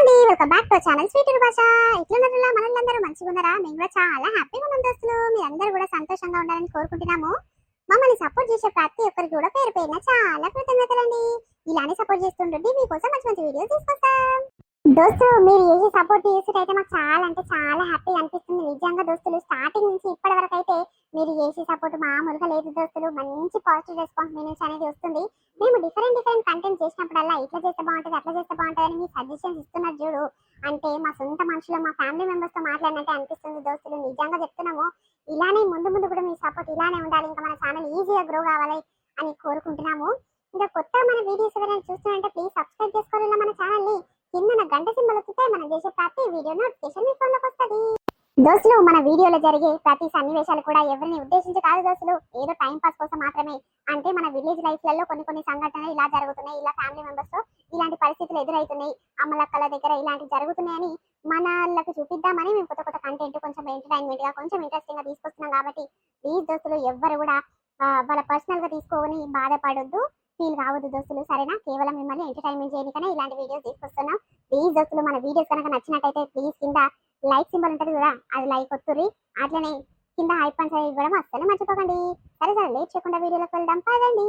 అండి. Welcome back to channel sweet భాష ఇట్లున్నారా మనల్లందరూ మంచిగా ఉన్నారా మేము కూడా చాలా హ్యాపీగా ఉన్నాం దోస్తులు మీరందరూ కూడా సంతోషంగా ఉండాలని కోరుకుంటున్నాము. మమ్మల్ని సపోర్ట్ చేసే ప్రతి ఒక్కరికి కూడా పేరు పేరున చాలా కృతజ్ఞతలండి. ఇలానే సపోర్ట్ చేస్తుండండి మీకోసం మంచి మంచి వీడియోస్ తీసుకొస్తాం. దోస్తులు మీరు చేసే సపోర్ట్ చేసేటైతే మాకు చాలా అంటే చాలా హ్యాపీగా అనిపిస్తుంది. నిజంగా దోస్తులు స్టార్టింగ్ నుంచి ఇప్పటి వరకు అయితే మీరు చేసే సపోర్ట్ మామూలుగా లేదు దోస్తులు. మంచి పాజిటివ్ రెస్పాన్స్ మీ నుంచి అనేది వస్తుంది. మేము డిఫరెంట్ డిఫరెంట్ కంటెంట్ చేసినప్పుడల్లా ఇట్లా చేస్తే బాగుంటుంది అట్లా చేస్తే బాగుంటుంది అని మీ సజెషన్స్ ఇస్తున్నారు చూడు. అంటే మా సొంత మనుషులు మా ఫ్యామిలీ మెంబర్స్తో మాట్లాడినట్టే అనిపిస్తుంది దోస్తులు. నిజంగా చెప్తున్నాము. ఇలానే ముందు ముందు కూడా మీ సపోర్ట్ ఇలానే ఉండాలి. ఇంకా మన ఛానల్ ఈజీగా గ్రో కావాలి అని కోరుకుంటున్నాము. ఇంకా కొత్త మన వీడియోస్ ఎవరైనా చూస్తున్నారంటే ప్లీజ్ సబ్స్క్రైబ్ చేసుకోవాలి మన ఛానల్ని కింద గంట సింబల్ వస్తే మనం చేసే ప్రతి వీడియో నోటిఫికేషన్ మీ ఫోన్లోకి వస్తుంది. దోస్తులు మన వీడియోలో జరిగే ప్రతి సన్నివేశాలు కూడా ఎవరిని ఉద్దేశించి కాదు దోస్తులు. ఏదో టైం పాస్ కోసం మాత్రమే. అంటే మన విలేజ్ లైఫ్లలో కొన్ని కొన్ని సంఘటనలు ఇలా జరుగుతున్నాయి. ఇలా ఫ్యామిలీ మెంబర్స్తో ఇలాంటి పరిస్థితులు ఎదురవుతున్నాయి అమ్మలక్కల దగ్గర ఇలాంటివి జరుగుతున్నాయని మనలకు చూపిద్దామని మేము కొత్త కొత్త కంటెంట్ కొంచెం ఎంటర్టైన్మెంట్గా కొంచెం ఇంట్రెస్టింగ్గా తీసుకొస్తున్నాం కాబట్టి ప్లీజ్ దోస్తులు ఎవ్వరు కూడా వాళ్ళ పర్సనల్గా తీసుకొని బాధపడొద్దు. ఫీల్ కావద్దు దోస్తులు సరేనా? కేవలం మిమ్మల్ని ఎంటర్టైన్మెంట్ చేయడానికనే ఇలాంటి వీడియోస్ తీసుకొస్తున్నాం. ప్లీజ్ దోస్తులు మన వీడియోస్ కనుక నచ్చినట్టయితే ప్లీజ్ కింద లైక్ సింబల్ ఉంటుంది కదా అది లైక్ వస్తుంది అట్లనే కింద హై పాయింట్స్ ఇవ్వడం అస్సలు మర్చిపోకండి. సరే సరే లేట్ చేయకుండా వీడియోలోకి వెళ్దాం పదండి.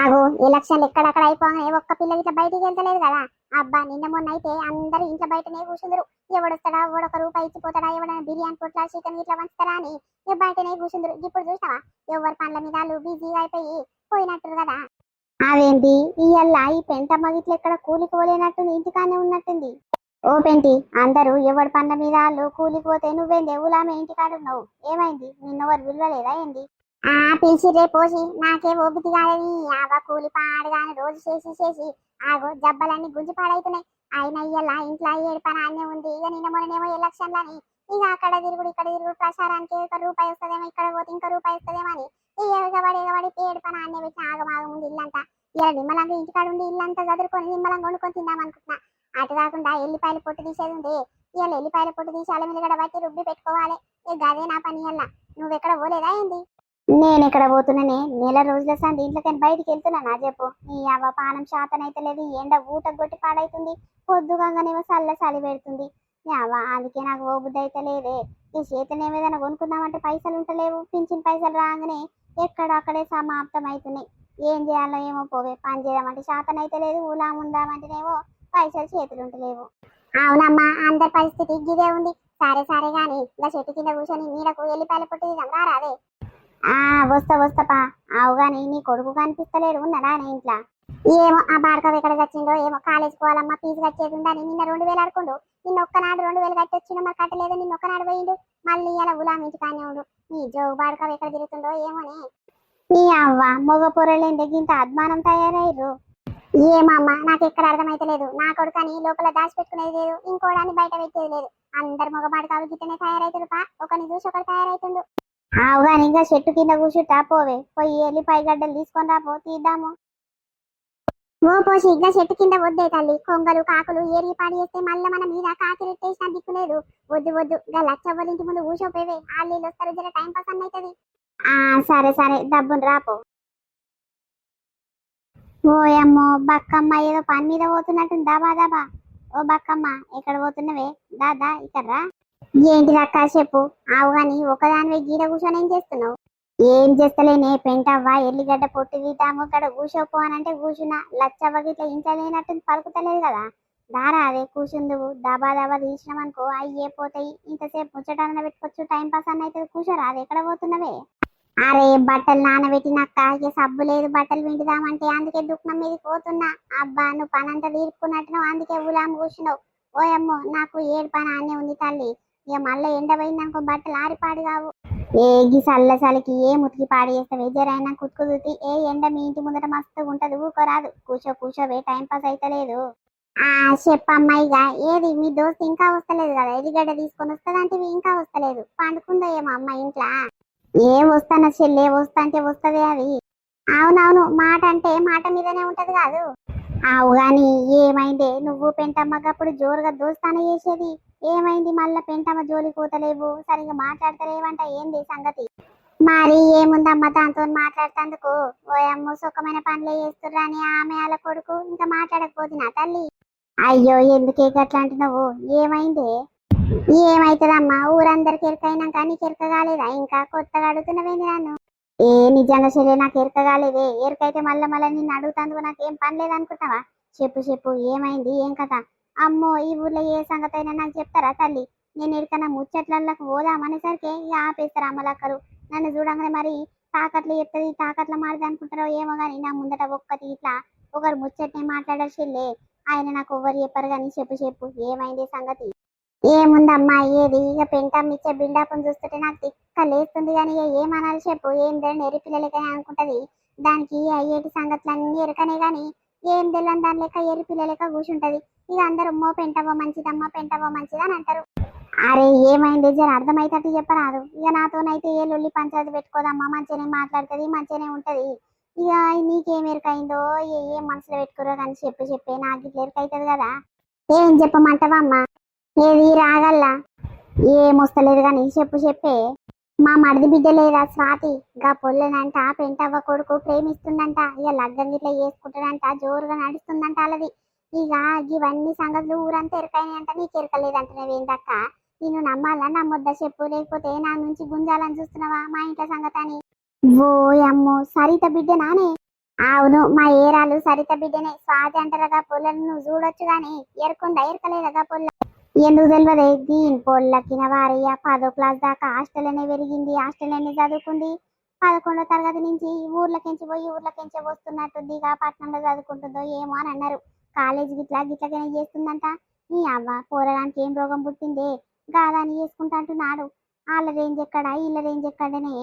ఆగో ఎలక్షన్లు ఎక్కడక్కడ అయిపోగానే ఒక్క పిల్ల ఇట్లా బయటికి వెళ్తలేదు కదా. అబ్బా నిన్న మొన్న అయితే అందరూ ఇంట్లో బయటనే కూర్చుందరు ఎవడొస్తాడా? ఎవడొక రూపాయి ఇచ్చిపోతాడా? ఎవడైనా బిర్యానీ పొట్లా చికెన్ ఇట్లా వంచుతారా అని బయటనే కూర్చుందరు ఇప్పుడు చూసావా ఎవరి పనుల మీద బిజీ బిజీగా అయిపోయి పోయినట్టు కదా. అదేంటి ఇయ్యల్ల ఈ పెంట మగిట్లు ఎక్కడ కూలికి పోలేనట్టుంది ఇంటికానే ఉన్నట్టుంది. ఓ పెంటి అందరూ ఎవడి పన్న మీద వాళ్ళు కూలికి పోతే నువ్వేంది? ఊలామే ఇంటికాడ ఉన్నావు? ఏమైంది? నిన్నెవరు విలువలేదా ఏంది? ఆ పిలిచిరే పోసి నాకే ఓపిక కాదని ఆవ కూలి పాడగానే రోజు చేసి చేసి ఆగో జబ్బలన్నీ గుంజి పాడైతున్నాయి. ఆయన ఇయ్యాల ఇంట్లో ఏడు పని అన్నీ ఉంది. ఇక నిన్న మొన్ననేమో ఎలక్షన్లని. ఇక అక్కడ తిరుగుడు ఇక్కడ తిరుగుడు ప్రచారానికి ఒక రూపాయి వస్తుందేమో ఇక్కడ పోతే ఇంకా రూపాయి వస్తుందేమో అని ఇక ఎగబడి ఎగబడి పని అన్నీ పెట్టి ఆగమాగం ఉంది ఇల్లంతా. ఇలా నిమ్మలంగా ఇంటికాడ ఉండి ఇల్లంతా చదువుకొని నిమ్మలంగా వండుకొని తిందాం అనుకుంటున్నా. అటు కాకుండా ఎల్లిపాయలు పొట్టు తీసేది ఉంది ఇవాళ ఎల్లిపాయల పొట్టు తీసి అల్ల మీద బట్టి రుబ్బి పెట్టుకోవాలి. ఇక అదే నా పని ఇయ్యాల నువ్వు ఎక్కడ పోలేదా ఏంది? నేను ఎక్కడ పోతున్నానే? నెల రోజుల సంది ఇంట్లోకి బయటికి వెళ్తున్నా నా చెప్పు. నీ అవ్వ పానం శాతం అయితే లేదు ఎండ ఊట కొట్టి పాడైతుంది పొద్దుగానేమో చల్ల చలి పెడుతుంది. నీ అవ్వ అందుకే నాకు ఓ బుద్ధి అయితే లేదే. ఈ చేతనేమో కొనుక్కుందామంటే పైసలు ఉంటలేవు. పింఛన్ పైసలు రాగానే ఎక్కడక్కడే సమాప్తం అవుతున్నాయి ఏం చేయాలో ఏమో పోవే పని చేద్దామంటే శాతం అయితే లేదు ఊలా ఉందామంటేనేమో పైసలు చేతులు ఉంటలేవు అవునమ్మా అందరి పరిస్థితి ఇదే ఉంది. సరే సరే గాని ఇలా చెట్టు కింద కూర్చొని నీడకు ఎల్లిపాయలు పుట్టి రాదే ఆ వస్తా వస్తాపా. అవు గాని నీ కొడుకు కనిపిస్తలేడు ఉన్నాడా నీ ఇంట్లో? ఏమో ఆ బాడకం ఎక్కడ చచ్చిండో ఏమో కాలేజ్ పోవాలమ్మా ఫీజు కట్టేది ఉందని నిన్న రెండు వేలు ఆడుకుండు. నిన్న ఒక్కనాడు రెండు వేలు కట్టొచ్చిండు మరి కట్టలేదు. నిన్న ఒక్కనాడు పోయిండు మళ్ళీ ఇలా ఉలాం ఇంటికానే ఉండు నీ జోగు బాడకం ఎక్కడ తిరుగుతుండో ఏమోనే నీ. అవ్వ మగ పొరలేందే గింత అద్మానం తయారయ్యారు ఏమమ్మా నాకు ఎక్కడ అర్థమైతలేదు. నా కొడుకని లోపల దాచిపెట్టుకునేది లేదు ఇంకోడాన్ని బయట పెట్టేది లేదు. అందరు మగబాడు కావు గిట్టనే తయారైతుడు పా. ఒకరిని చూసి ఒకటి తయారైతుండు. ఆవుగాని ఇంకా చెట్టు కింద కూర్చుంటా పోవే. పోయి ఎల్లిపాయ గడ్డలు తీసుకొని రాపో తీద్దాము. ఓ పోసి ఇంకా చెట్టు కింద వద్దే తల్లి. కొంగలు కాకులు ఏరి పాడేస్తే మళ్ళీ మన మీద కాకిరెట్టేసిన దిక్కు లేదు. వద్దు వద్దు గా లచ్చవ్వలింటి ముందు ఊసోపోవే ఆళ్ళు వస్తారు జర టైం పాస్ అన్న అవుతుంది ఆ సరే సరే డబ్బును రాపో. ఓయమ్మో బక్కమ్మ ఏదో పని మీద పోతున్నట్టు దాబా దాబా. ఓ బక్కమ్మ ఎక్కడ పోతున్నవే? దాదా ఇక్కడ రా. ఏంటి అక్క చెప్పు. ఆవు గాని ఒకదానివే గీడ కూర్చొని ఏం చేస్తున్నావు? ఏం చేస్తలేనే పెంటవ్వ ఎల్లిగడ్డ పొట్టు తీద్దాము ఇక్కడ కూర్చోపో అని అంటే కూర్చున్నా లచ్చవ్వ గిట్ల ఇంచలేనట్టు పలుకుతలేదు కదా. దారా అదే కూర్చుందువు దబా దబా తీసినామనుకో అయ్యే పోతాయి. ఇంతసేపు ముచ్చటన్న పెట్టుకోవచ్చు టైం పాస్ అన్న అయితే కూర్చోరా అది ఎక్కడ పోతున్నవే? అరే బట్టలు నానబెట్టినక్క ఇక సబ్బు లేదు బట్టలు వింటుదామంటే అందుకే దుఃఖం మీద పోతున్నా. అబ్బా నువ్వు పనంతా తీర్పుకున్నట్టు అందుకే ఉలాం కూర్చున్నావు ఓయమ్మో నాకు ఏడు పని ఆనే ఉంది తల్లి. ఇక మళ్ళీ ఎండ పోయిందనుకో బట్టలు ఆరిపాడు కావు. ఏ చల్ల చలికి ఏ ముతికి పాడు చేస్తావు ఎజరైనా ఏ ఎండ మీ ఇంటి ముందట మస్తు ఉంటది ఊకోరాదు కూర్చో కూర్చోవే టైం పాస్ అయితలేదు ఆ చెప్పమ్మాయిగా ఏది మీ దోస్త్ ఇంకా వస్తలేదు కదా? ఎదిగడ్డ తీసుకొని వస్తుందంటే ఇంకా వస్తలేదు. పండుకుందో ఏమో అమ్మ ఇంట్లో? ఏం వస్తాన చెల్లె? వస్తా అంటే వస్తుంది అది. అవునవును మాట అంటే మాట మీదనే ఉంటది కాదు. ఆవు గాని ఏమైందే? నువ్వు పెంటమ్మకప్పుడు జోరుగా దోస్తాన చేసేది. ఏమైంది మళ్ళా పెంటమ్మ జోలి కూతలేవు సరిగా మాట్లాడతలేవంట ఏంది సంగతి? మరి ఏముందమ్మ దాంతో మాట్లాడుతందుకు? ఓ అమ్మ సుఖమైన పనులే చేస్తుర్రా అని ఆమె వాళ్ళ కొడుకు ఇంకా మాట్లాడకపోతున్నా తల్లి? అయ్యో ఎందుకే గట్లా అంటున్నావు ఏమైంది? ఏమైతుందమ్మా? ఊరందరికి ఎరకైనాక నీకు ఎరక కాలేదా? ఇంకా కొత్తగా అడుగుతున్నవేంది నన్ను? ఏ నిజంగా చెల్లె నాకు ఎరక కాలేదే ఎరకైతే మళ్ళీ మళ్ళీ నిన్ను అడుగుతాందుకు నాకు ఏం పని లేదనుకుంటావా? చెప్పు చెప్పు ఏమైంది? ఏం కథ? అమ్మో ఈ ఊర్లో ఏ సంగతి అయినా నాకు చెప్తారా తల్లి? నేను ఎరికన్నా ముచ్చట్లకి పోదామనేసరికి ఇక ఆపేస్తారు అమ్మలక్కరు. నన్ను చూడంగానే మరి తాకట్లు చెప్తుంది తాకట్ల మాడదు అనుకుంటారో ఏమో కానీ నా ముందట ఒక్కటి ఇట్లా ఒకరు ముచ్చట్నే మాట్లాడారు చెల్లే. ఆయన నాకు ఎవరు చెప్పారు కానీ చెప్పు చెప్పు. ఏమైంది సంగతి? ఏముందమ్మా ఏది? ఇక పెంటమ్ ఇచ్చే బిల్డప్ని చూస్తుంటే నాకు తిక్క లేస్తుంది కానీ ఇక ఏమనాలి చెప్పు? ఏం తెలియని ఎరి పిల్లలకని అనుకుంటది. దానికి అయ్యేటి అన్ని ఎరకనే కానీ ఏం తెలియని దాని లెక్క ఎరి పిల్లలెక్క కూర్చుంటది ఇక అందరూ అమ్మో పెంటవో మంచిదమ్మా పెంటవో మంచిది అని అంటారు. అరే ఏమైంది? జర అర్థమైతట్టు చెప్పరాదు. ఇక నాతోనైతే ఏ లొల్లి పంచాయతీ పెట్టుకోదమ్మా మంచిగానే మాట్లాడుతుంది మంచిగానే ఉంటది. ఇక నీకేం ఎరుకైందో ఏ ఏం మనసులో పెట్టుకురో కానీ చెప్పు చెప్పే. నాకు ఇట్లా ఎరుకైతుంది కదా. ఏం చెప్పమంటావా అమ్మా? ఏది రాగల్లా ఏమొస్తలేదు కానీ చెప్పు చెప్పే. మా మడిది బిడ్డ లేదా స్వాతి? గా పొల్లనంట పెంటవ్వ కొడుకు ప్రేమిస్తుందంట ఇక లగ్గం గిట్లా చేసుకుంటాడంట జోరుగా నడుస్తుందంట అలాది ఇక ఇవన్నీ సంగతులు ఊరంతా ఎరకాయనంట నీకు ఎరకలేదంట నువ్వేందక్క? నేను నమ్మాలా నమ్మొద్దా చెప్పు? లేకపోతే నా నుంచి గుంజాలని చూస్తున్నావా మా ఇంట్లో సంగతని? ఓ అమ్మో సరిత బిడ్డ నానే. అవును మా ఏరాలు సరిత బిడ్డనే. స్వాతి అంటారుగా పొల్లను నువ్వు చూడొచ్చు గాని ఎరకుందా ఎరకలేదగా పొల్ల? ఎందుకు తెలియదే దీని పొల్లకిన వారయ్య పదో క్లాస్ దాకా హాస్టల్లోనే పెరిగింది హాస్టల్లోనే చదువుకుంది. పదకొండో తరగతి నుంచి ఊర్లకించి పోయి ఊర్లకించి వస్తున్నట్టుంది ఇక పట్నంలో చదువుకుంటుందో ఏమో అని అన్నారు. కాలేజ్ గిట్లా గిట్లకైనా చేస్తుందంట. నీ అవ్వ పోరగానికి ఏం రోగం పుట్టిందే? గాదాని చేసుకుంటా అంటున్నాడు. వాళ్ళ రేంజ్ ఎక్కడ? వీళ్ళ రేంజ్ ఎక్కడనే?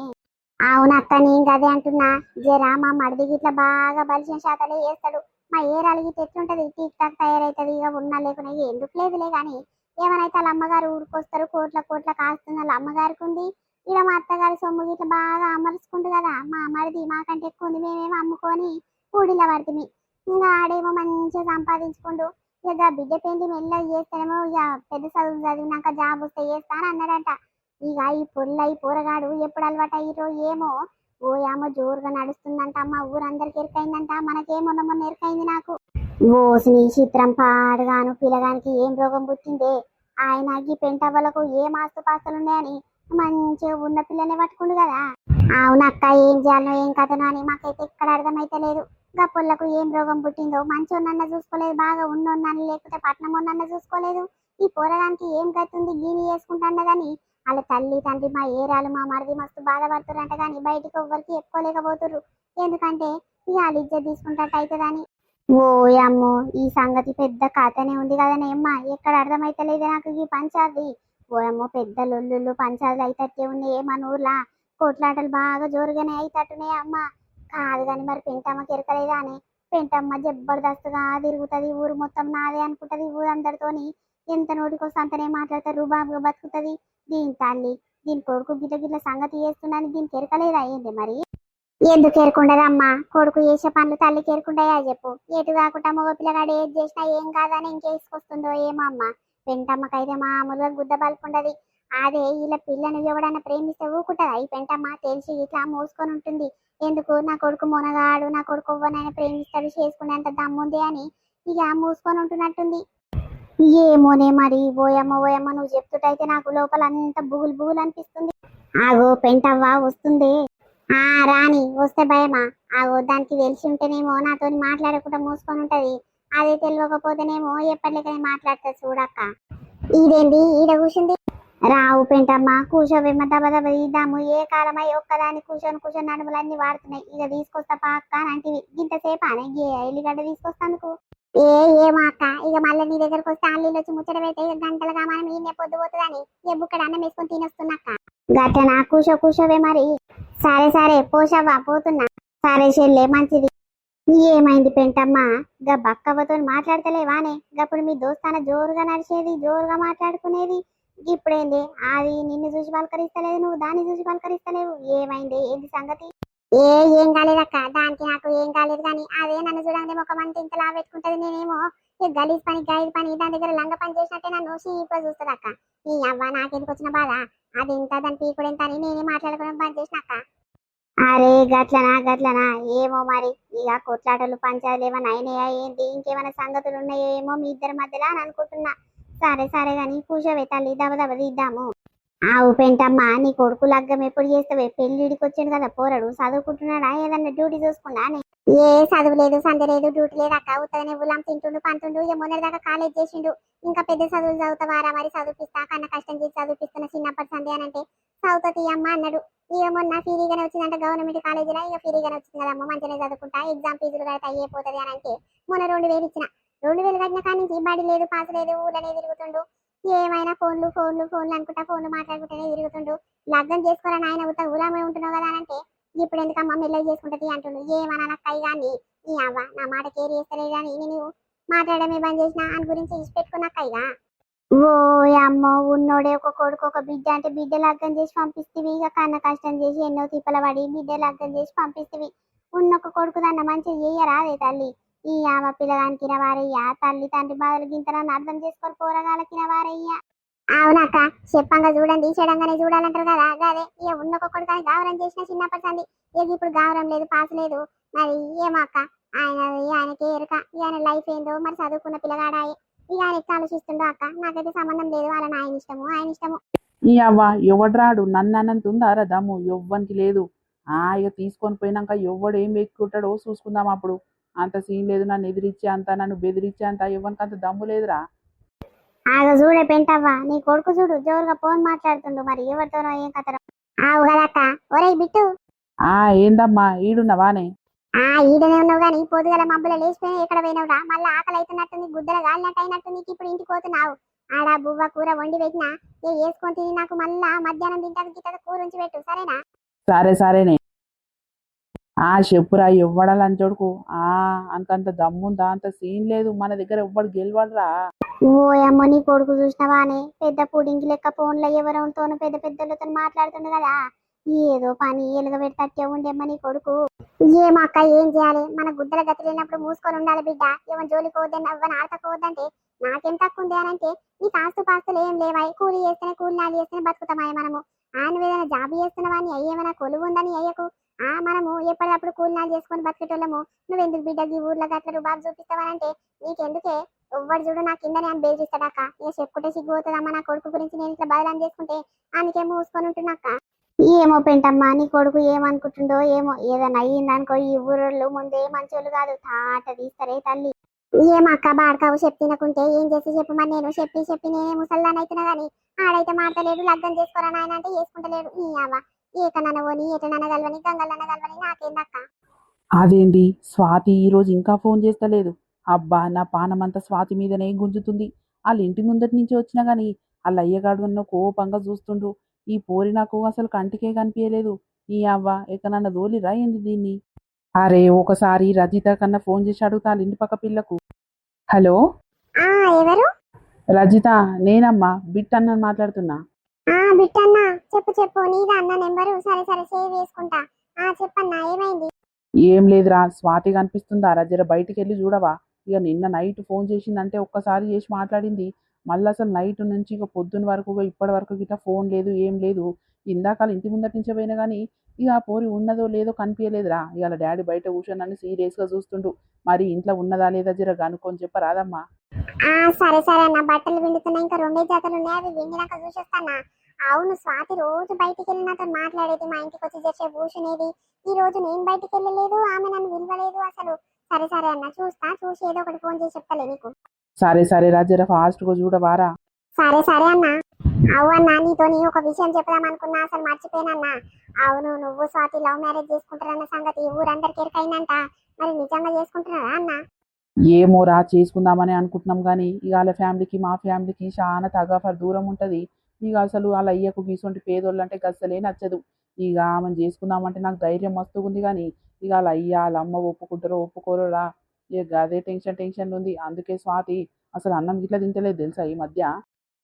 అవును అత్త నేను గదే అంటున్నా. జరా మా మడిది గిట్ల బాగా బలిసిన శాతాలే చేస్తాడు. మా ఏరాలు గిట్ల ఎట్లుంటది? టీక్ టాక్ తయారైతుంది ఇక ఉన్నా లేకున్నా ఎందుకు లేదులే గాని. ఏమనైతే వాళ్ళ అమ్మగారు ఊరికొస్తారు కోట్ల కోట్ల కాస్తుంది వాళ్ళ అమ్మగారికి ఉంది ఇలా మా అత్తగారి సొమ్ము గిట్ల బాగా అమర్చుకుంటు కదా మా మరిది మాకంటే ఎక్కువ ఉంది మేమేమో అమ్ముకొని కూడిలో పడుతుంది. ఇంకా ఆడేమో మంచిగా సంపాదించుకుంటూ ఇక బిడ్డ పెళ్ళి మెల్లగా చేస్తానేమో ఇక పెద్ద చదువు చదివినాక జాబ్ వస్తే చేస్తా అన్నాడంట. ఇక ఈ పొల్ల ఈ పోరగాడు ఎప్పుడు అలవాటు అయ్యిరో ఏమో. ఓ ఏమో జోరుగా నడుస్తుందంట అమ్మ ఊరందరికి ఎరికైందంట. మనకేమో మొన్న ఎరికైంది నాకు. ఓసిని చిత్రం పాడుగాను పిల్లగానికి ఏం రోగం పుట్టిందే? ఆయన ఈ పెంటవ్వలకు ఏం ఆస్తుపాస్తులున్నాయని మంచిగా ఉన్న పిల్లనే పట్టుకుండు కదా. అవును అక్క ఏం చేయాలో ఏం కథనో అని మాకైతే ఇక్కడ అర్థమైతే లేదు. పొల్లకు ఏం రోగం పుట్టిందో మంచోన్నన్న చూసుకోలేదు బాగా ఉన్నోన్నన్న లేకపోతే పట్నం ఉన్నన్న చూసుకోలేదు. ఈ పోరగానికి ఏం గతుంది గీని వేసుకుంటాండదని వాళ్ళ తల్లి తండ్రి మా ఏరాలు మా మరిది మస్తు బాధపడుతురంట కానీ బయటకు ఎవ్వరికి చెప్పుకోలేకపోతుర్రు. ఎందుకంటే ఇక వాళ్ళు ఇజ్జ తీసుకుంటట్టు అవుతుందని ఓ అమ్మో ఈ సంగతి పెద్ద కథనే ఉంది కదనే అమ్మా. ఎక్కడ అర్థమైతలేదు నాకు ఈ పంచాది. ఓ అమ్మో పెద్ద లొల్లుళ్ళు పంచాదులు అయితట్టే ఉన్నాయి మన ఊర్లా. కొట్లాటలు బాగా జోరుగానే అయితట్టునే అమ్మ. కాదు కానీ మరి పెంటమ్మకి కెరకలేదా అని. పెంటమ్మ జబర్దస్తుగా తిరుగుతుంది ఊరు మొత్తం నాదే అనుకుంటది ఊరందరితోని. ఎంత నోటికొస్తే అంతనే మాట్లాడతారు రూబాబుగా బతుకుతుంది. దీని తల్లి దీని కొడుకు గిట్ల గిట్ల సంగతి చేస్తుందని దీనికి ఎరకలేదా ఏంది మరి? ఎందుకు ఏరుకుండదమ్మా? కొడుకు చేసే పనులు తల్లికి ఎరుకుంటాయా చెప్పు. ఎటు కాకుండా మగ పిల్లగాడు ఏది చేసినా ఏం కాదని ఇంకేసుకొస్తుందో ఏమో అమ్మ. పెంటమ్మకైతే మామూలుగా గుద్ద పలుకుండది. అదే ఇలా పిల్లని ఎవడన్నా ప్రేమిస్తే ఊకుంటదా ఈ పెంటమ్మ తెలిసి ఇట్లా మోసుకొని ఉంటుంది. ఎందుకు? నా కొడుకు మొనగాడు నా కొడుకు ఎవ్వనైనా ప్రేమిస్తాడు చేసుకునేంత దమ్ముంది అని ఇక మూసుకొని ఉంటున్నట్టుంది. ఏమోనే మరి ఓయమ్మ ఓయమ్మ నువ్వు చెప్తుంటైతే నాకు లోపల అంత బుగులు బుగులు అనిపిస్తుంది. ఆగో పెంటవ్వ వస్తుంది. ఆ రాని వస్తే భయమా? ఆ దానికి తెలిసి ఉంటేనేమో నాతో మాట్లాడకుండా మూసుకొని ఉంటది. అది తెలియకపోతేనేమో ఎప్పటికైనా మాట్లాడుతుంది చూడక్క. ఇదేంటి ఈడ కూర్చుంది? రావు పెంటమ్మ కూర్చోవేమ దబ దబ ఇద్దాము ఏ కాలమై ఒక్కదాన్ని కూర్చొని కూర్చొని నడుములన్నీ వాడుతున్నాయి. ఇక తీసుకొస్తా పాక్క అంటివి. ఇంతసేపు అనే ఎల్లిగడ్డ తీసుకొస్తాందుకు? ఏ ఏమో అక్క. ఇక మళ్ళీ నీ దగ్గరకు వస్తే అల్లీలు వచ్చి ముచ్చట పెడితే గంటలుగా మనం ఈయన పొద్దు పోతుందని. ఏ బుక్కడ అన్నం వేసుకొని తినొస్తున్నాక్క గట్టనా? కూర్చో కూర్చోవే మరి. సరే సరే పోషవ్వా పోతున్నా. సరే షెల్లే మంచిది. ఏమైంది పెంటమ్మా? గా బక్కవ్వతో మాట్లాడతలేవానే గప్పుడు మీ దోస్తాన జోరుగా నడిచేది జోరుగా మాట్లాడుకునేది. ఇప్పుడేంది? అది నిన్ను చూసి పలకరిస్తలేదు నువ్వు దాన్ని చూసి పలకరిస్తలేవు. ఏమైంది? ఏంది సంగతి? ఏ ఏం కాలేదక్క? దానికి నాకు ఏం కాలేదు కానీ అదే నన్ను చూడండి ఒక మంది ఇంతలా పెట్టుకుంటది నేనేమో. ఈ గలీజ్ పని గైడ్ పని దాని దగ్గర లంగ పని చేసినట్టే నన్ను సీపో చూస్తుంది అక్క. ఈ అవ్వ నాకెందుకు వచ్చిన బాధ? అది ఇంత దాని పీకుడు ఎంత అని నేనే మాట్లాడుకోవడం పని చేసినాక అరే గట్లనా గట్లనా? ఏమో మరి. ఇక కొట్లాటలు పంచాయలు ఏమైనా అయినాయా ఏంటి? ఇంకేమైనా సంగతులు ఉన్నాయో ఏమో మీ ఇద్దరి మధ్యలో అని అనుకుంటున్నా. సరే సరే కానీ కూర్చోవే తల్లి దెబ్బ దెబ్బ తీద్దాము ఆవు పెంటమ్మా నీ కొడుకు లగ్గం ఎప్పుడు చేస్తావే? పెళ్ళిడికి వచ్చిండు కదా పోరడు. చదువుకుంటున్నాడా? ఏదన్నా డ్యూటీ చూసుకున్నా ఏ చదువు లేదు సందే లేదు డ్యూటీ లేదు అక్క ఉత్తగానే ఉలాం తింటుండు పంతుండు ఇక మొన్నటి దాకా కాలేజ్ చేసిండు. ఇంకా పెద్ద చదువులు చదువుతావారా మరి? చదివిపిస్తా కన్న కష్టం చేసి చదివిపిస్తున్న చిన్నప్పటి సందే అని అంటే చదువుతుంది అమ్మ అన్నాడు. ఇక మొన్న ఫ్రీగానే వచ్చిందంటే గవర్నమెంట్ కాలేజీలో ఇక ఫ్రీగానే వచ్చింది కదమ్మ మంచిగానే చదువుకుంటా ఎగ్జామ్ ఫీజులు కడితే అయిపోతుంది అని అంటే మొన్న రెండు వేలు ఇచ్చిన. రెండు వేలు కట్టిన కానీ నుంచి బడి లేదు పాస్ లేదు ఊళ్ళనే తిరుగుతుండు. ఏమైనా ఫోన్లు ఫోన్లు ఫోన్లు అనుకుంటా ఫోన్లు మాట్లాడుకుంటేనే తిరుగుతుండు. లగ్నం చేసుకోరా నాయన ఉత్త ఊలామే ఉంటున్నావు కదా అని అంటే ఇప్పుడు ఎందుకమ్మా మెల్లగా చేసుకుంటది అంటుండు. ఏమన్నా నాకు కై కానీ నీ అవ్వ నా మాట కేర్ చేస్తలేదు కానీ నేను మాట్లాడమే బంద్ చేసిన అని గురించి ఇచ్చి పెట్టుకున్నా కైగా ఓ అమ్మో ఉన్నోడే ఒక కొడుకు ఒక బిడ్డ అంటే బిడ్డ లగ్గం చేసి పంపిస్తేవి. ఇక కన్న కష్టం చేసి ఎన్నో తిప్పల పడి బిడ్డ లగ్గం చేసి పంపిస్తేవి. ఉన్న ఒక కొడుకు దాన్ని మంచిగా చేయరాదే తల్లి? ఈ ఆమె పిల్లగానికి వారయ్యా తల్లి తండ్రి బాధలు గింతనని అర్థం చేసుకొని పోరగాలకిన వారయ్యా అవునక్క చెప్పంగా చూడండి చెడంగానే చూడాలంటారు కదా అదే ఇక ఉన్న కానీ గావరం చేసిన చిన్నప్పటి సంది. ఇక ఇప్పుడు గావరం లేదు పాస్ లేదు. మరి ఏమో అక్క ఆయన ఆయనకే ఎరుక. ఆయన లైఫ్ ఏందో మరి చదువుకున్న పిల్లగాడాయి. ఇక ఆయన ఎట్లా ఆలోచిస్తుండో అక్క? నాకైతే సంబంధం లేదు వాళ్ళ ఆయన ఇష్టము ఆయన ఇష్టము ఈ అవ్వ ఎవడ్రాడు? నన్ను అన్నంత ఉందా దమ్ము ఎవ్వనికి లేదు. ఆ ఇక తీసుకొని పోయినాక ఎవడు ఏం ఎక్కుంటాడో చూసుకుందాం అప్పుడు. అంత సీన్ లేదు నన్ను ఎదిరించే అంత నన్ను బెదిరించే అంత ఎవ్వనికి అంత దమ్ము లేదురా. ఆగ చూడే పెంటవ్వ నీ కొడుకు చూడు జోరుగా ఫోన్ మాట్లాడుతుండు మరి ఎవరితోనో ఏం కథరో ఆవు కదక్క ఒరే బిట్టు. ఆ ఏందమ్మా ఈడున్నవానే ఆ ఈడనే ఉన్నావు గానీ పొద్దుగల మబ్బుల లేచిపోయినా ఎక్కడ పోయినావురా? మళ్ళీ ఆకలి అవుతున్నట్టుంది గుద్దల గాలినట్టు అయినట్టు నీకు ఇప్పుడు ఇంటికి పోతున్నావు. ఆడ బువ్వ కూర వండి పెట్టినా ఏ వేసుకొని తిని నాకు మళ్ళా మధ్యాహ్నం తింటది గిట్టదు కూర ఉంచి పెట్టు సరేనా? సరే సరేనే. ఆ చెప్పురా ఎవ్వడా లంచోడుకు ఆ అంతంత దమ్ముందా? అంత సీన్ లేదు. మన దగ్గర ఎవ్వడు గెలవడరా. ఓ అమ్మ నీ కొడుకు చూసినవానే? పెద్ద పుడింకి లెక్క ఫోన్లో ఎవరితోనూ పెద్ద పెద్దలతో మాట్లాడుతుండు కదా. ఏదో పని ఎలుగ పెడితే ఉండేమ్మ నీ కొడుకు. ఏమక్క అక్క ఏం చేయాలి? మన గుడ్డల గతి లేనప్పుడు మూసుకొని ఉండాలి బిడ్డ. ఏమో జోలికి పోవద్దని అవ్వని ఆడకపోవద్దంటే నాకేం తక్కువ ఉంది అని అంటే నీకు ఆస్తు పాస్తులు ఏం లేవాయి? కూలి చేస్తేనే కూలి నాలి చేస్తేనే బతుకుతామాయి మనము. ఆయన ఏదైనా జాబ్ చేస్తున్నవాని అయ్యేమైనా కొలువు ఉందని అయ్యకు? ఆ మనము ఎప్పటికప్పుడు కూలినాలు చేసుకొని బతికేటోళ్ళము. నువ్వెందుకు బిడ్డ ఈ ఊర్లో గట్ల రుబాబు చూపిస్తావనంటే నీకెందుకే? ఎవ్వడు చూడు నా కింద నేను బెదిరిస్తాడక్క ఇక చెప్పుకుంటే సిగ్గుపోతుందమ్మా నా కొడుకు గురించి నేను ఇట్లా బదలాం చేసుకుంటే అందుకే మూసుకొని ఉంటున్నాక ఏమో పెంటమ్మా నీ కొడుకు ఏమనుకుంటుండో ఏమో. ఏదైనా అయ్యిందనుకో ఈ ఊరోళ్ళు ముందే మంచోళ్ళు కాదు. తాట తీస్తారే తల్లి. ఏమక్క అక్క బాడకావు చెప్పినకుంటే ఏం చేసి చెప్పు మరి నేను? చెప్పి చెప్పి నేనే ముసల్దాన్ అవుతున్నా కానీ ఆడైతే మాట్లాడలేడు లగ్గం చేసుకోరా నాయన అంటే చేసుకుంటలేడు. నీ అవ్వ. నాకేందక్క? అదేంటి? స్వాతి ఈరోజు ఇంకా ఫోన్ చేస్తలేదు. అబ్బా నా పానమంతా స్వాతి మీదనే గుంజుతుంది. వాళ్ళ ఇంటి ముందటి నుంచి వచ్చినా గాని వాళ్ళ అయ్యగాడు నన్ను కోపంగా చూస్తుండు. ఈ పోరి నాకు అసలు కంటికే కనిపించలేదు ఈ అవ్వ ఎక్కడన్నా దోలిరా ఏంది దీన్ని? అరే ఒకసారి రజిత కన్నా ఫోన్ చేసి అడుగుతా ఇంటి పక్క పిల్లకు. హలో? ఎవరు? రజిత నేనమ్మా బిట్ అన్న మాట్లాడుతున్నా. ఆ బిట్టన్నా చెప్పు చెప్పు. నీదా అన్న నెంబరు? సరే సరే సేవ్ చేసుకుంటా. ఆ చెప్పన్నా ఏమైంది? ఏం లేదురా స్వాతి కనిపిస్తుందా? రా జర బయటికి వెళ్ళి చూడవా? ఇక నిన్న నైట్ ఫోన్ చేసిందంటే ఒక్కసారి చేసి మాట్లాడింది. మళ్ళీ అసలు నైట్ నుంచి ఇక పొద్దున్న వరకు ఇప్పటి వరకు గిట్ట ఫోన్ లేదు ఏం లేదు. ఇందాక ఇంటి ముందటి నుంచే పోయినా కానీ ఇక ఆ పోరి ఉన్నదో లేదో కనిపించలేదురా ఇవాళ డాడీ బయట కూర్చొని నన్ను సీరియస్గా చూస్తుండు. మరి ఇంట్లో ఉన్నదా లేదా జర కనుక్కొని చెప్పరాదమ్మా. సరే సరే అన్న. బట్టలు విండుతున్నా ఇంకా రెండే జతలు ఉన్నాయి అవి విండినాక చూసేస్తానా? అవును స్వాతి రోజు బయటికి వెళ్ళి నాతో మాట్లాడేది మా ఇంటికి వచ్చి చేసే కూర్చునేది ఈ రోజు నేను బయటికి వెళ్ళలేదు ఆమె నన్ను విలువలేదు అసలు. సరే సరే అన్న చూస్తా చూసి ఏదో ఒకటి ఫోన్ చేసి చెప్తాలే నీకు. సరే సరే రా జర ఫాస్ట్గా చూడవారా? సరే సరే అన్న. అవు అన్న నీతో నీ ఒక విషయం చెప్దాం అనుకున్నా అసలు మర్చిపోయానన్నా అవును నువ్వు స్వాతి లవ్ మ్యారేజ్ చేసుకుంటారన్న సంగతి ఊరందరికి ఎరకైందంట. మరి నిజంగా చేసుకుంటున్నారా అన్న? ఏమోరా చేసుకుందామని అనుకుంటున్నాం కానీ ఇక వాళ్ళ ఫ్యామిలీకి మా ఫ్యామిలీకి చాలా తగాఫర్ దూరం ఉంటుంది. ఇక అసలు వాళ్ళ అయ్యకు గీసొంటి పేదోళ్ళు అంటే గస్సలే నచ్చదు. ఇక ఆమెను చేసుకుందామంటే నాకు ధైర్యం మస్తు ఉంది కానీ ఇక వాళ్ళ అయ్య వాళ్ళ అమ్మ ఒప్పుకుంటారో ఒప్పుకోరోరా ఇక అదే టెన్షన్ టెన్షన్ ఉంది. అందుకే స్వాతి అసలు అన్నం ఇట్లా తింటలేదు తెలుసా ఈ మధ్య?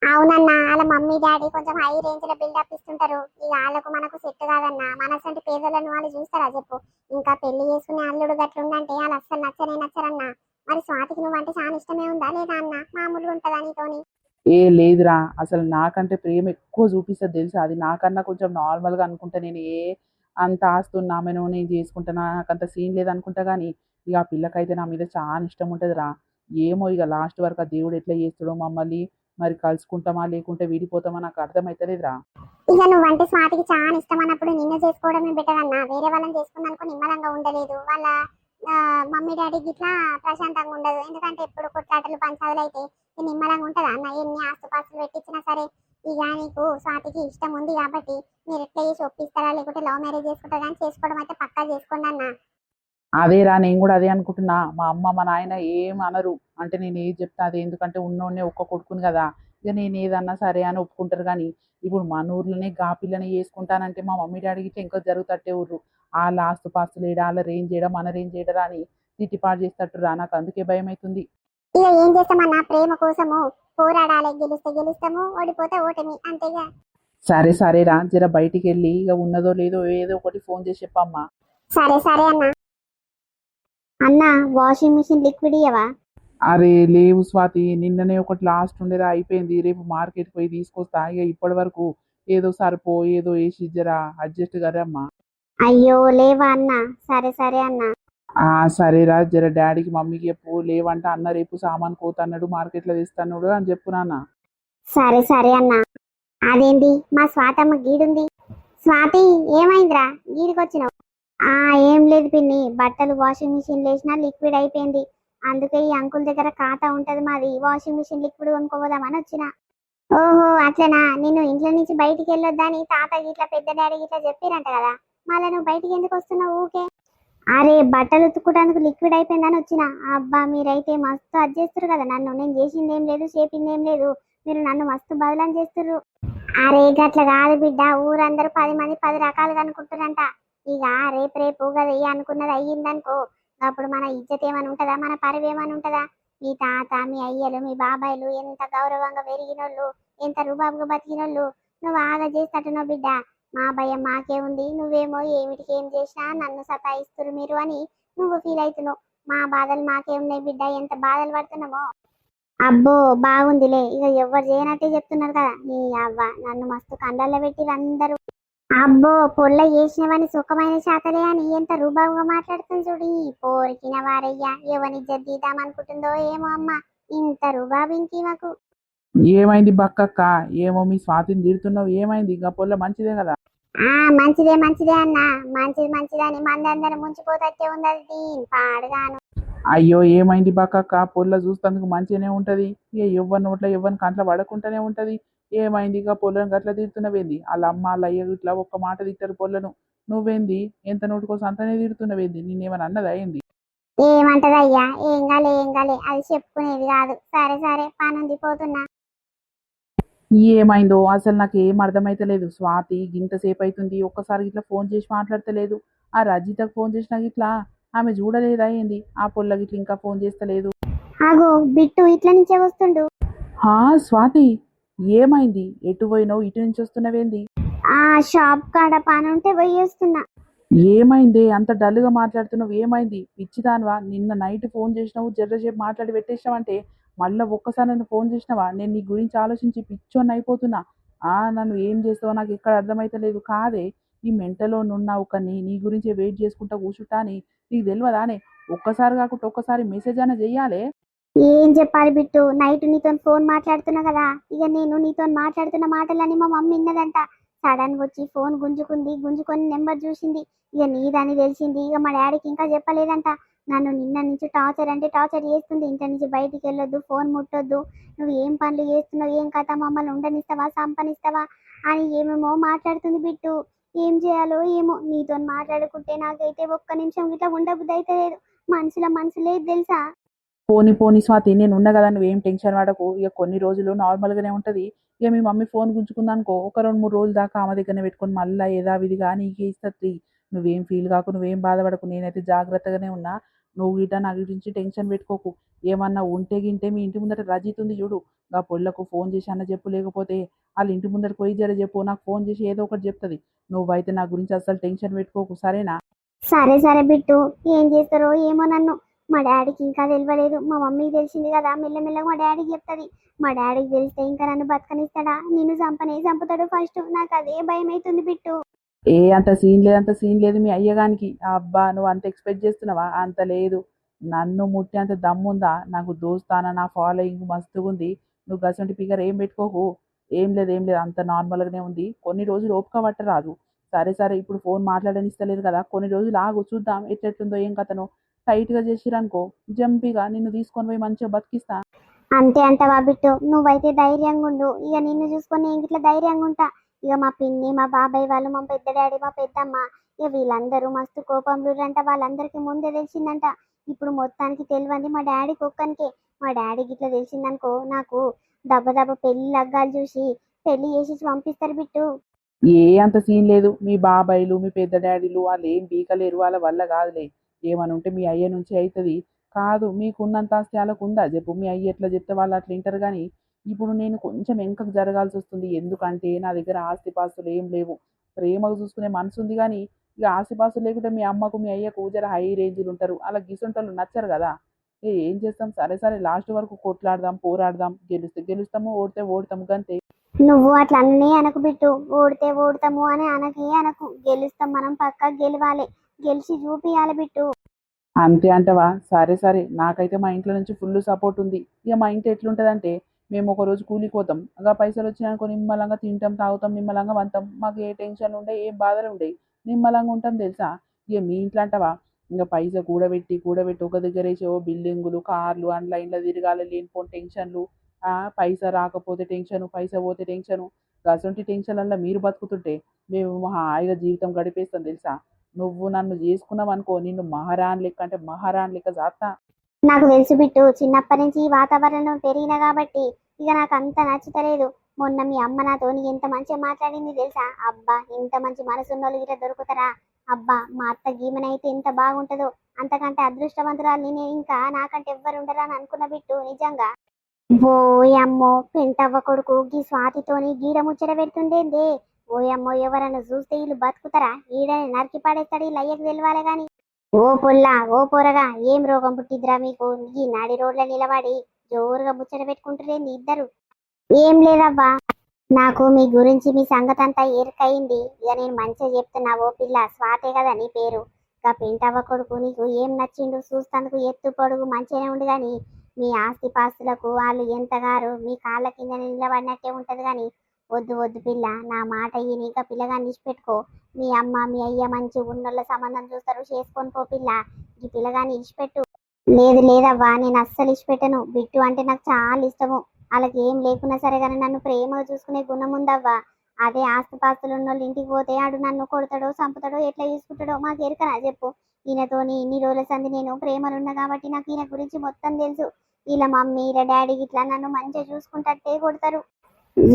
అవునన్నా వాళ్ళ మమ్మీ డాడీ కొంచెం హై రేంజ్లో బిల్డప్ ఇస్తుంటారు. ఇక వాళ్ళకు మనకు సెట్ కాదన్నా. మనసంటి పేదలను వాళ్ళు చూస్తారా చెప్పు. ఇంకా పెళ్ళి చేసుకునే అల్లుడు గట్లుందంటే వాళ్ళు అస్సలు నచ్చనే నచ్చరన్నా. మరి స్వాతికి నువ్వంటే చాలా ఇష్టమే ఉందా లేదా అన్న? మామూలుగా ఉంటుందా నీతోని? ఏ లేదురా అసలు నాకంటే ప్రేమ ఎక్కువ చూపిస్తుంది తెలుసా? అది నాకన్నా కొంచెం నార్మల్గా అనుకుంటా నేను ఏ అంత ఆస్తున్న ఆమెను నేను చేసుకుంటానా నాకు అంత సీన్ లేదనుకుంటా కానీ ఇక ఆ పిల్లకైతే నా మీద చాలా ఇష్టం ఉంటుందిరా. ఏమో ఇక లాస్ట్ వరకు ఆ దేవుడు ఎట్లా చేస్తాడో మమ్మల్ని మరి కలుసుకుంటామా లేకుంటే విడిపోతామా నాకు అర్థమవుతలేదురా ఇక నువ్వంటే స్వాతికి చాలా ఇష్టం అన్నప్పుడు నిన్ను చేసుకోవడమే బెటర్ అన్న. వేరే వాళ్ళని చేసుకున్నానుకో నిమ్మలంగా ఉండలేదు. వాళ్ళ మమ్మీ డాడీకి ఇట్లా ప్రశాంతంగా ఉండదు. ఎందుకంటే ఎప్పుడు కొట్లాటలు పంచాదులు అయితే ఇక నిమ్మలంగా ఉంటదా? అన్న ఎన్ని ఆస్తుపాస్తులు పెట్టించినా సరే ఇక నీకు స్వాతికి ఇష్టం ఉంది కాబట్టి మీరు ఎట్లా చేసి ఒప్పిస్తారా? లేకుంటే లవ్ మ్యారేజ్ చేసుకుంటారా కానీ చేసుకోవడం అయితే పక్కా చేసుకోండి అన్న. అదేరా నేను కూడా అదే అనుకుంటున్నా. మా అమ్మ మా నాయన ఏం అనరు. అంటే నేను ఏది చెప్తా అది. ఎందుకంటే ఉన్నోనే ఒక్క కొడుకుని కదా. ఇక నేను ఏదన్నా సరే అని ఒప్పుకుంటారు కానీ ఇప్పుడు మన ఊర్లోనే గా పిల్లని చేసుకుంటానంటే మా మమ్మీ డాడీకి ఇంకా జరుగుతట్టే ఊర్రు. వాళ్ళ ఆస్తు పాస్తులు వేయడం వాళ్ళ రేంజ్ చేయడం మన రేంజ్ చేయడం అని తిట్టిపాటు చేస్తట్టురా నాకు అందుకే భయం అవుతుంది ఇక ఏం చేస్తామన్నా? ప్రేమ కోసము పోరాడాలి గెలిస్తే గెలుస్తాము ఓడిపోతే ఓటమి అంతేగా? సరే సరేరా జర బయటికి వెళ్ళి ఇక ఉన్నదో లేదో ఏదో ఒకటి ఫోన్ చేసి చెప్పమ్మా. సరే సరే అన్న. అన్న వాషింగ్ మిషన్ లిక్విడ్ ఇయ్యవా? అరే లేవు స్వాతి నిన్ననే ఒకటి లాస్ట్ ఉండేరా అయిపోయింది. రేపు మార్కెట్ పోయి తీసుకొస్తా. ఇక ఇప్పటి వరకు ఏదో సరిపో ఏదో వేసి జరా అడ్జస్ట్ కదమ్మా అయ్యో లేవా అన్న? సరే సరే అన్న. ఆ సరేరా జర డాడీకి మమ్మీకి చెప్పు. లేవంటే అన్న రేపు సామాన్ కోతన్నాడు మార్కెట్లో తెస్తాడు అని చెప్పు నాన్న. సరే సరే అన్న. అదేంటి మా స్వాతమ్మ గీడుంది. స్వాతి ఏమైందిరా? గీడికొచ్చినావు? ఆ ఏం లేదు పిన్ని. బట్టలు వాషింగ్ మిషన్ వేసినా లిక్విడ్ అయిపోయింది. అందుకే ఈ అంకుల్ దగ్గర ఖాతా ఉంటది మాది. వాషింగ్ మిషన్ లిక్విడ్ కొనుక్కోదామని వచ్చిన. ఓహో అట్లనా? నిన్ను ఇంట్లో నుంచి బయటికి వెళ్ళొద్దని తాత ఇట్లా పెద్ద డాడీ ఇట్లా చెప్పిరంట కదా. మళ్ళీ నువ్వు బయటికి ఎందుకు వస్తున్నావు ఊకే అరే బట్టలు ఉతుక్కోవడానికి లిక్విడ్ అయిపోయిందని వచ్చిన. అబ్బా మీరైతే మస్తు అడ్జేస్తారు కదా నన్ను. నేను చేసింది ఏం లేదు చేపింది ఏం లేదు. మీరు నన్ను మస్తు బదులం చేస్తుర్రు. అరే గట్ల కాదు బిడ్డ. ఊరందరూ పది మంది పది రకాలుగా అనుకుంటారంట ఇక రేపు రేపు కదా ఏ అనుకున్నది అయ్యిందనుకో. అప్పుడు మన ఇజ్జత్ ఏమని ఉంటుందా? మన పరువు ఏమని ఉంటుందా? మీ తాత మీ అయ్యలు మీ బాబాయ్లు ఎంత గౌరవంగా పెరిగినోళ్ళు ఎంత రుబాబుగా బతికినోళ్ళు. నువ్వు ఆగా చేస్తట్టున్నావు బిడ్డ. మా భయం మాకే ఉంది. నువ్వేమో ఏమిటికి ఏం చేసినా నన్ను సతాయిస్తురు మీరు అని నువ్వు ఫీల్ అవుతున్నావు. మా బాధలు మాకే ఉన్నాయి బిడ్డ. ఎంత బాధలు పడుతున్నామో. అబ్బో బాగుందిలే. ఇక ఎవరు చేయనట్టే చెప్తున్నారు కదా. నీ అవ్వ నన్ను మస్తు కండల్లో పెట్టి అందరూ. అబ్బో పొల్ల చేసినవని సుఖమైన శాతలే అని ఎంత రూబావుగా మాట్లాడుతుంది చూడు. పోరికిన వారయ్యా ఎవని జద్దీదామనుకుంటుందో ఏమో అమ్మ. ఇంత రూబాబు ఇంకీమకు ఏమైంది బక్కక్క? ఏమో మీ స్వాతిని తిడుతున్నావు ఏమైంది? ఇంకా పొల్ల మంచిదే కదా? ఆ మంచిదే మంచిదే అన్న. మంచిది మంచిదని మందందరం ముంచిపోతట్టే ఉంది అది దీని పాడుగాను. అయ్యో ఏమైంది బక్కక్క? పొల్ల చూస్తందుకు మంచిగానే ఉంటది. ఇక ఎవ్వరి నోట్ల ఎవ్వరి కంట్లో పడకుండానే ఉంటది. ఏమైంది? ఇక పొల్లను గట్ల తిడుతున్నవేంది వాళ్ళ అమ్మ వాళ్ళ అయ్య ఇట్లా ఒక్క మాట తిట్టారు పొల్లను. నువ్వేంది? ఎంత నోటికోసం అంతనే తిడుతున్నవేంది నిన్నేమని అన్నది అయింది ఏమంటదయ్యా? ఏం కాలే ఏం కాలే. అది చెప్పుకునేది కాదు. సరే సరే. పనుంది పోతున్నా. ఏమైందో? అసలు నాకు ఏం అర్థమైతలేదు స్వాతి ఇంతసేపు అవుతుంది ఒక్కసారి ఇట్లా ఫోన్ చేసి మాట్లాడతలేదు. ఆ రజితకు ఫోన్ చేసినా ఇట్లా ఆమె చూడలేదా ఏంది? ఆ పొల్ల గిట్ల ఇంకా ఫోన్ చేస్తలేదు. ఆగో బిట్టు ఇట్ల నుంచే వస్తుండు. హా స్వాతి ఏమైంది? ఎటు పోయినావు? ఇటు నుంచి వస్తున్నవేంది? ఆ షాప్ కాడ పని ఉంటే ఏమైంది? అంత డల్గా మాట్లాడుతున్నావు. ఏమైంది? పిచ్చిదానివా? నిన్న నైట్ ఫోన్ చేసినావు జర్రసేపు మాట్లాడి పెట్టేసినావంటే మళ్ళీ ఒక్కసారి నన్ను ఫోన్ చేసినావా? నేను నీ గురించి ఆలోచించి పిచ్చోని అయిపోతున్నా. ఆ నన్ను ఏం చేస్తావో నాకు ఎక్కడ అర్థమైతలేదు కాదే నీ మెంటలో నున్నావు కానీ నీ గురించే వెయిట్ చేసుకుంటా కూర్చుంటా అని నీకు తెలియదానే ఒక్కసారి కాకుండా ఒక్కసారి మెసేజ్ అయినా చెయ్యాలే ఏం చెప్పాలి బిట్టు? నైట్ నీతో ఫోన్ మాట్లాడుతున్నా కదా. ఇక నేను నీతో మాట్లాడుతున్న మాటలని మా మమ్మీ విన్నదంట. సడన్ వచ్చి ఫోన్ గుంజుకుంది గుంజుకొని నెంబర్ చూసింది. ఇక నీదని తెలిసింది. ఇక మా డాడీకి ఇంకా చెప్పలేదంట. నన్ను నిన్న నుంచి టార్చర్ అంటే టార్చర్ చేస్తుంది. ఇంటి నుంచి బయటికి వెళ్ళొద్దు ఫోన్ ముట్టొద్దు. నువ్వు ఏం పనులు చేస్తున్నావు ఏం కథ మమ్మల్ని ఉండనిస్తావా సంపనిస్తావా అని ఏమేమో మాట్లాడుతుంది బిట్టు. ఏం చేయాలో ఏమో నీతో మాట్లాడుకుంటే నాకైతే ఒక్క నిమిషం ఇట్లా ఉండబుద్ధి అయితే లేదు. మనుషుల మనసులే లేదు తెలుసా? పోని పోని స్వాతి నేను ఉన్నా కదా నువ్వేం టెన్షన్ పడకు. ఇక కొన్ని రోజులు నార్మల్గానే ఉంటుంది. ఇక మీ మమ్మీ ఫోన్ గుంజుకుందనుకో ఒక రెండు మూడు రోజులు దాకా ఆమె దగ్గరనే పెట్టుకొని మళ్ళీ యథావిధిగా నీకే ఇస్తుంది నువ్వేం ఫీల్ కాకు నువ్వేం బాధపడకు నేనైతే జాగ్రత్తగానే ఉన్నా. నువ్వు గిట్ట నా గురించి టెన్షన్ పెట్టుకోకు. ఏమన్నా ఉంటే గింటే మీ ఇంటి ముందర రజిత్ ఉంది చూడు. ఆ పొళ్ళకు ఫోన్ చేసి అన్న చెప్పు లేకపోతే వాళ్ళ ఇంటి ముందర పోయి జర చెప్పు నాకు ఫోన్ చేసి ఏదో ఒకటి చెప్తుంది. నువ్వైతే నా గురించి అసలు టెన్షన్ పెట్టుకోకు సరేనా? సరే సరే బిట్టు. ఏం చేస్తారో ఏమో నన్ను. మా డాడీకి ఇంకా తెలియలేదు మా మమ్మీకి తెలిసింది కదా మెల్లమెల్లగా మా డాడీకి చెప్తుంది. మా డాడీకి తెలిస్తే ఇంకా నన్ను బతకనిస్తాడా? నిన్ను చంపనే చంపుతాడు ఫస్ట్ నాకు అదే భయం అవుతుంది బిట్టు. ఏ అంత సీన్ లేదు అంత సీన్ లేదు మీ అయ్యగానికి. అబ్బా నువ్వు అంత ఎక్స్పెక్ట్ చేస్తున్నావా? అంత లేదు. నన్ను ముట్టి అంత దమ్ముందా నాకు దోస్తాన? నా ఫాలోయింగ్ మస్తుగా ఉంది. నువ్వు గసంటి ఫిగర్ ఏం పెట్టుకోకు. ఏం లేదు ఏం లేదు. అంత నార్మల్గానే ఉంది. కొన్ని రోజులు ఓపిక పట్టరాదు. సరే సరే ఇప్పుడు ఫోన్ మాట్లాడనిస్తలేరు కదా. కొన్ని రోజులు ఆగు చూద్దాం ఎట్లెట్లుందో ఏం కథను. టైట్గా చేసిరనుకో. జంపిగా నిన్ను తీసుకొని పోయి మంచిగా బతికిస్తా. అంతే అంటవా బాబిట్టు నువ్వైతే ధైర్యంగా ఉండు. ఇక నిన్ను చూసుకొని ఇంకిట్లా ఇట్లా ధైర్యంగా ఉంటా. ఇక మా పిన్ని మా బాబాయ్ వాళ్ళు మా పెద్ద డాడీ మా పెద్దమ్మ ఇక వీళ్ళందరూ మస్తు కోపంలో అంట వాళ్ళందరికీ ముందే తెలిసిందంట. ఇప్పుడు మొత్తానికి తెలియంది మా డాడీ కుక్కనికే. మా డాడీకి ఇట్లా తెలిసిందనుకో నాకు దెబ్బ దెబ్బ పెళ్ళి లగ్గాలు చూసి పెళ్ళి చేసి పంపిస్తారు బిట్టు. ఏ అంత సీన్ లేదు. మీ బాబాయిలు మీ పెద్ద డాడీలు వాళ్ళు ఏం బీకలేరు. వాళ్ళ వల్ల కాదులే. ఏమని ఉంటే మీ అయ్య నుంచి అవుతుంది కాదు మీకున్నంత ఆస్తి వాళ్ళకు ఉందా? చెప్పు మీ అయ్య ఎట్లా చెప్తే వాళ్ళు అట్లా వింటారు కానీ ఇప్పుడు నేను కొంచెం వెనకకు జరగాల్సి వస్తుంది. ఎందుకంటే నా దగ్గర ఆస్తిపాస్తులు ఏం లేవు. ప్రేమకు చూసుకునే మనసు ఉంది కానీ ఇక ఆస్తిపాస్తులు లేకుంటే మీ అమ్మకు మీ అయ్యకు జర హై రేంజ్లు ఉంటారు. అలా గిసొంటోళ్ళు నచ్చరు కదా. ఏ ఏం చేస్తాం? సరే సరే లాస్ట్ వరకు కొట్లాడదాం పోరాడదాం. గెలిస్తే గెలుస్తాము ఓడితే ఓడతాము గంతే. నువ్వు అట్లా అన్నీ అనకు బిట్టు. ఓడితే ఓడతాము అని అనకే అనకు. గెలుస్తాం మనం పక్క గెలవాలి. గెలిచి చూపియాలి బిట్టు. అంతే అంటవా? సరే సరే. నాకైతే మా ఇంట్లో నుంచి ఫుల్ సపోర్ట్ ఉంది. ఇక మా ఇంట్లో ఎట్లుంటుందంటే మేము ఒక రోజు కూలికి పోతాం. ఇంకా పైసలు వచ్చినాకో నిమ్మలంగా తింటాం తాగుతాం నిమ్మలంగా వంతాం మాకు ఏ టెన్షన్ ఉండే ఏం బాధలు ఉండవు నిమ్మలంగా ఉంటాం తెలుసా? ఇక మీ ఇంట్లో అంటవా ఇంకా పైసా కూడబెట్టి కూడబెట్టి ఒక దగ్గర వేసేవో ఓ బిల్డింగులు కార్లు ఆన్లైన్లో తిరగాలి లేనిపోని టెన్షన్లు. పైసా రాకపోతే టెన్షన్ పైసా పోతే టెన్షను. అటువంటి టెన్షన్లలో మీరు బతుకుతుంటే మేము హాయిగా జీవితం గడిపేస్తాం తెలుసా? నువ్వు నన్ను చేసుకున్నావు అనుకో నిన్ను మహారాణి లెక్క అంటే మహారాణి లెక్క జాతా నాకు తెలుసు బిట్టు చిన్నప్పటి నుంచి ఈ వాతావరణం పెరిగిన కాబట్టి ఇక నాకు అంత నచ్చుతలేదు. మొన్న మీ అమ్మ నాతో ఎంత మంచిగా మాట్లాడింది తెలుసా? అబ్బా ఇంత మంచి మనసున్నోళ్ళు ఇట్లా దొరుకుతారా? అబ్బా మా అత్త గీమనైతే ఎంత బాగుంటుందో. అంతకంటే అదృష్టవంతురాలు నేను. ఇంకా నాకంటే ఎవ్వరు ఉండరా అని అనుకున్న బిట్టు నిజంగా. ఓయమ్మో పెంటవ్వ కొడుకు గీ స్వాతితోని గీడ ముచ్చట పెడుతుండేందే. ఓయమ్మో ఎవరన్నా చూస్తే వీళ్ళు బతుకుతారా? ఈడని నరికి పడేస్తాడు వీళ్ళు అయ్యకు తెలియాలి గాని ఓ పుల్లా ఓ పొరగా ఏం రోగం పుట్టిద్దిరా మీకు? ఈ నాడి రోడ్ల నిలబడి జోరుగా ముచ్చట పెట్టుకుంటారేంది ఇద్దరు. ఏం లేదవ్వా నాకు మీ గురించి మీ సంగతి అంతా ఎరుకయింది ఇక నేను మంచిగా చెప్తున్నా ఓ పిల్ల స్వాతే కదా నీ పేరు. ఇక పెంటవ్వ కొడుకు నీకు ఏం నచ్చిండు? చూస్తందుకు ఎత్తు పొడుగు మంచిగానే ఉండు కానీ మీ ఆస్తి పాస్తులకు వాళ్ళు ఎంతగారు మీ కాళ్ళ కింద నిలబడినట్టే ఉంటది కానీ వద్దు వద్దు పిల్ల నా మాట ఈ నీక పిల్లగాన్ని ఇచ్చిపెట్టుకో. మీ అమ్మ మీ అయ్య మంచి ఉన్నోళ్ళ సంబంధం చూస్తారు చేసుకొని పో పిల్ల. ఈ పిల్లగాని ఇచ్చిపెట్టు. లేదు లేదవ్వా నేను అస్సలు ఇచ్చిపెట్టను. బిట్టు అంటే నాకు చాలా ఇష్టము. వాళ్ళకి ఏం లేకున్నా సరే కానీ నన్ను ప్రేమగా చూసుకునే గుణం ఉందవ్వా. అదే ఆస్తిపాస్తులు ఉన్న వాళ్ళు ఇంటికి పోతే ఆడు నన్ను కొడతాడో చంపుతాడో ఎట్లా చూసుకుంటాడో మాకు ఎరకనా చెప్పు. ఈయనతోని ఇన్ని రోజుల సంది నేను ప్రేమలు ఉన్నా కాబట్టి నాకు ఈయన గురించి మొత్తం తెలుసు. ఇలా మమ్మీ ఇలా డాడీ ఇట్లా నన్ను మంచిగా చూసుకుంటట్టే కొడతారు.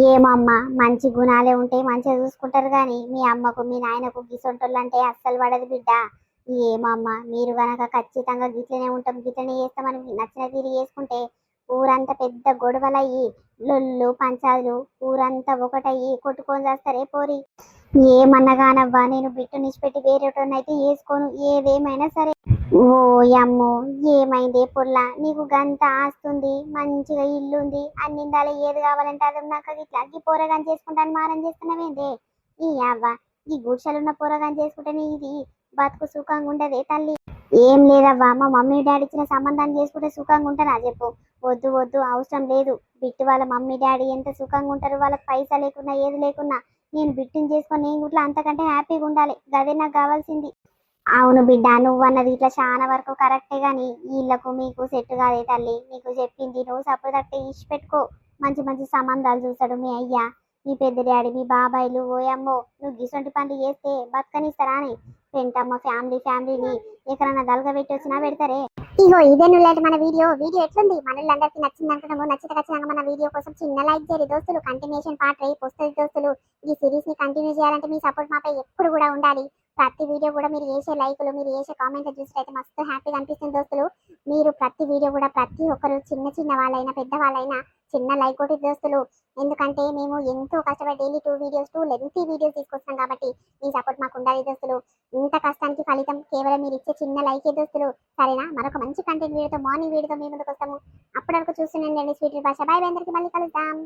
ఏమమ్మా మంచి గుణాలే ఉంటే మంచిగా చూసుకుంటారు కానీ మీ అమ్మకు మీ నాయనకు గిసొంటోళ్ళు అంటే అస్సలు పడదు బిడ్డ. ఏమమ్మా మీరు గనక ఖచ్చితంగా గిట్లనే ఉంటాం గిట్లనే చేస్తామని నచ్చిన తీరు చేసుకుంటే ఊరంతా పెద్ద గొడవలయ్యి లొల్లు పంచాలు ఊరంతా ఒకటయ్యి కొట్టుకొని చేస్తారే పోరి. ఏమన్నగానవ్వా నేను బిట్టు నిష్పెట్టి వేరేటోనైతే వేసుకోను ఏదేమైనా సరే. ఓ అమ్మో ఏమైంది పుల్ల? నీకు గంత ఆస్తుంది మంచిగా ఇల్లు ఉంది అన్నిందాల ఏది కావాలంటే అది నాకు ఇట్లా ఈ పోరగాని చేసుకుంటాను మారం చేస్తున్నావేందే? ఈ అవ్వ ఈ గుడిసెలున్న పోరగాని చేసుకుంటేనే ఇది బతుకు సుఖంగా ఉండదే తల్లి. ఏం లేదవ్వా మా మమ్మీ డాడీ ఇచ్చిన సంబంధాన్ని చేసుకుంటే సుఖంగా ఉంటానా చెప్పు? వద్దు వద్దు అవసరం లేదు. బిట్టు వాళ్ళ మమ్మీ డాడీ ఎంత సుఖంగా ఉంటారు వాళ్ళకి పైసా లేకున్నా ఏది లేకున్నా నేను బిట్టింగ్ చేసుకొని నేను ఇట్లా అంతకంటే హ్యాపీగా ఉండాలి. అదే నాకు కావాల్సింది. అవును బిడ్డ నువ్వు అన్నది ఇట్లా చాలా వరకు కరెక్టే గాని వీళ్ళకు మీకు సెట్ కాదే తల్లి. నీకు చెప్పింది నువ్వు సపోర్ట్ తట్టే ఇచ్చి పెట్టుకో. మంచి మంచి సంబంధాలు చూస్తాడు మీ అయ్యా. మీ పెద్ద డాడీ మీ బాబాయిలు ఓయమ్మో నువ్వు గిసొంటి పనులు చేస్తే బతకనిస్తారా అని. పెంటమ్మ ఫ్యామిలీ ఫ్యామిలీని ఎక్కడన్నా దలగబెట్టి వచ్చినా పెడతారే. ఇగో ఇదే నువ్వు మన వీడియో. వీడియో ఎట్లుంది? మనోళ్ళందరికీ నచ్చింది అనుకున్నాము నచ్చితే ఖచ్చితంగా మన వీడియో కోసం చిన్న లైక్ చేయరు దోస్తులు కంటిన్యూషన్ పార్ట్ రేపు వస్తుంది దోస్తులు. ఈ సిరీస్ని కంటిన్యూ చేయాలంటే మీ సపోర్ట్ మాపై ఎప్పుడు కూడా ఉండాలి. ప్రతి వీడియో కూడా మీరు చేసే లైకులు మీరు చేసే కామెంట్లు చూసినట్లయితే మస్తు హ్యాపీగా అనిపిస్తుంది దోస్తులు. మీరు ప్రతి వీడియో కూడా ప్రతి ఒక్కరు చిన్న చిన్న వాళ్ళైనా పెద్ద వాళ్ళైనా చిన్న లైక్ ఒకటి దోస్తులు. ఎందుకంటే మేము ఎంతో కష్టపడి daily two videos two lengthy videos తీసుకొస్తాం కాబట్టి మీ సపోర్ట్ మాకు ఉండాలి దోస్తులు. ఇంత కష్టానికి ఫలితం కేవలం మీరు ఇచ్చే చిన్న లైకే దోస్తులు. సరేనా? మరొక మంచి కంటెంట్ వీడియోతో మార్నింగ్ వీడియోతో మీ ముందుకు వస్తాము. అప్పటి వరకు చూస్తున్నాండి స్వీట్ భాష బాయ్ అందరికీ మళ్ళీ కలుద్దాం.